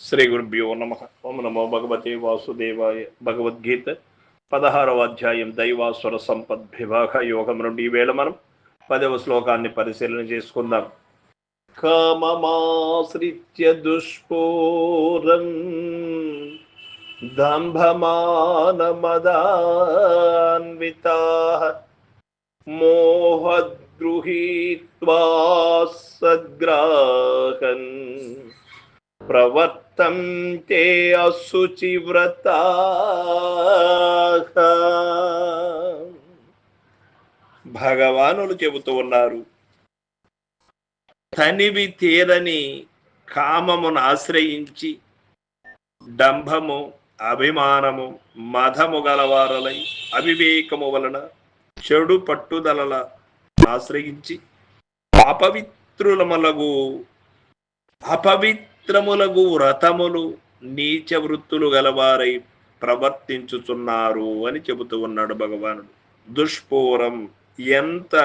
శ్రీ గురుభ్యో నమ. ఓం నమో భగవతే వాసుదేవాయ భగవద్గీత పదహారవ అధ్యాయం దైవాసుర సంపద్ విభాగ యోగం నుండి ఈవేళ వేళ మనం పదవ శ్లోకాన్ని పరిశీలన చేసుకుందాం. కామమాశ్రిత్య దుష్పూరం దంభమానమదాన్వితా మోహద్గృహీత్వా సద్గ్రాహన్ ప్రవర్తంతే అశుచివ్రత భగవానులు చెబుతూ ఉన్నారు తనివి తీరని కామమును ఆశ్రయించి డంభము అభిమానము మధము గలవారలై అవివేకము వలన చెడు పట్టుదలల ఆశ్రయించి అపవిత్రులమలగు అపవిత్ చిత్రములకు వ్రతములు నీచ వృత్తులు గలవారై ప్రవర్తించుచున్నారు అని చెబుతూ ఉన్నాడు భగవానుడు. దుష్పూరం ఎంత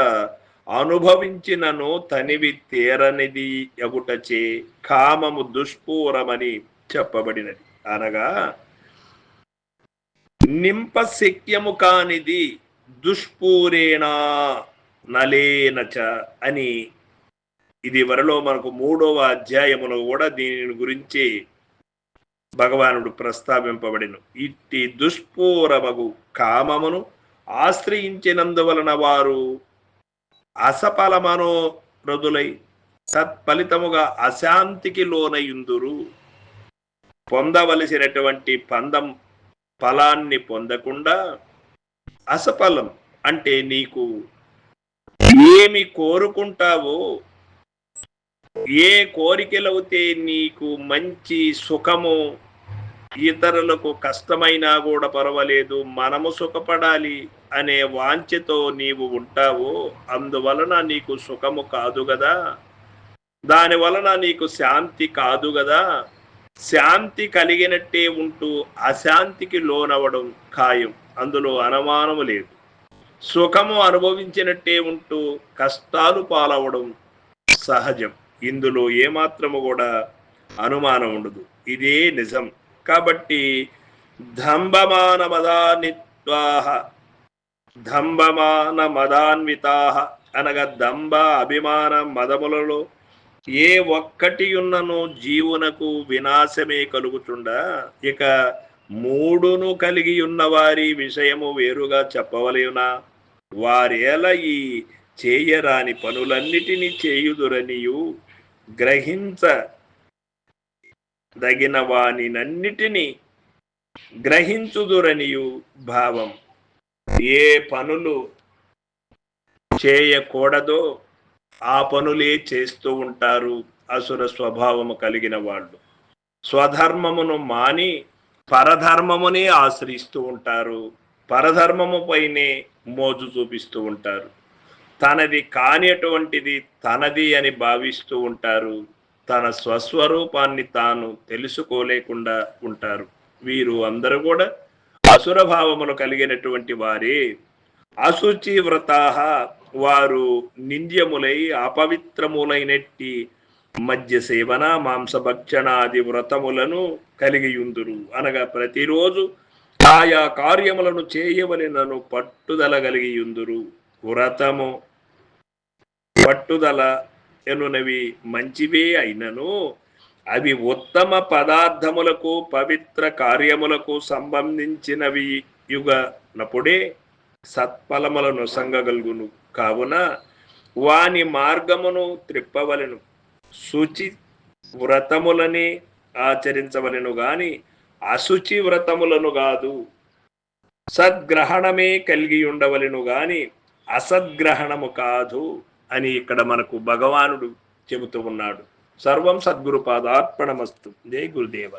అనుభవించినను తనివి తేరనిది ఎగుటచే కామము దుష్పూరమని చెప్పబడినది. అనగా నింప శక్యము కానిది దుష్పూరేణా నలేనచ అని ఇది వరలో మనకు మూడవ అధ్యాయములో కూడా దీని గురించి భగవానుడు ప్రస్తావింపబడిను. ఇట్టి దుష్పూరమగు కామమును ఆశ్రయించినందువలన వారు అసఫలమనో మృదులై సత్ఫలితముగా అశాంతికి లోనయుందురు. పొందవలసినటువంటి పందం ఫలాన్ని పొందకుండా అసఫలం అంటే నీకు ఏమి కోరుకుంటావో ఏ కోరికలవుతే నీకు మంచి సుఖము ఇతరులకు కష్టమైనా కూడా పర్వాలేదు మనము సుఖపడాలి అనే వాంఛతో నీవు ఉంటావు అందువలన నీకు సుఖము కాదు కదా దాని వలన నీకు శాంతి కాదు కదా శాంతి కలిగినట్టే ఉంటూ అశాంతికి లోనవడం ఖాయం అందులో అనుమానము లేదు. సుఖము అనుభవించినట్టే ఉంటూ కష్టాలు పాలవడం సహజం. ఇందులో ఏమాత్రము కూడా అనుమానం ఉండదు. ఇదే నిజం. కాబట్టి దంభమాన మదాన్విత్వాహ దంభమాన మదాన్వితాహ అనగా దంభ అభిమాన మదములలో ఏ ఒక్కటి ఉన్నను జీవునకు వినాశమే కలుగుతుండా ఇక మూడును కలిగి ఉన్న వారి విషయము వేరుగా చెప్పవలేనా వారేల ఈ చేయరాని పనులన్నిటినీ చేయుదురనియు గ్రహించదగిన వానినన్నిటినీ గ్రహించుదురనియు భావం. ఏ పనులు చేయకూడదో ఆ పనులే చేస్తూ ఉంటారు అసుర స్వభావము కలిగిన వాళ్ళు. స్వధర్మమును మాని పరధర్మమునే ఆశ్రయిస్తూ ఉంటారు. పరధర్మము పైనే మోజు చూపిస్తూ ఉంటారు. తనది కానిటువంటిది తనది అని భావిస్తూ ఉంటారు. తన స్వస్వరూపాన్ని తాను తెలుసుకోలేకుండా ఉంటారు. వీరు అందరూ కూడా అసురభావములు కలిగినటువంటి వారే. అశుచి వ్రతాహ వారు నింద్యములై అపవిత్రములైనట్టి మధ్య సేవన మాంసభక్షణాది వ్రతములను కలిగియుందురు. అనగా ప్రతిరోజు ఆయా కార్యములను చేయవలెనను పట్టుదల కలిగియుందురు. వ్రతము పట్టుదల ఎనునవి మంచివే అయినను. అవి ఉత్తమ పదార్థములకు పవిత్ర కార్యములకు సంబంధించినవి యుగనప్పుడే సత్ఫలములను సంగగలుగును కావున వాని మార్గమును త్రిప్పవలను. శుచి వ్రతములని ఆచరించవలను గాని అశుచి వ్రతములను కాదు సద్గ్రహణమే కలిగి ఉండవలను గాని అసద్గ్రహణము కాదు. అని ఇక్కడ మనకు భగవానుడు చెబుతూ ఉన్నాడు. సర్వం సద్గురు పాదార్పణమస్తు. జై గురుదేవ.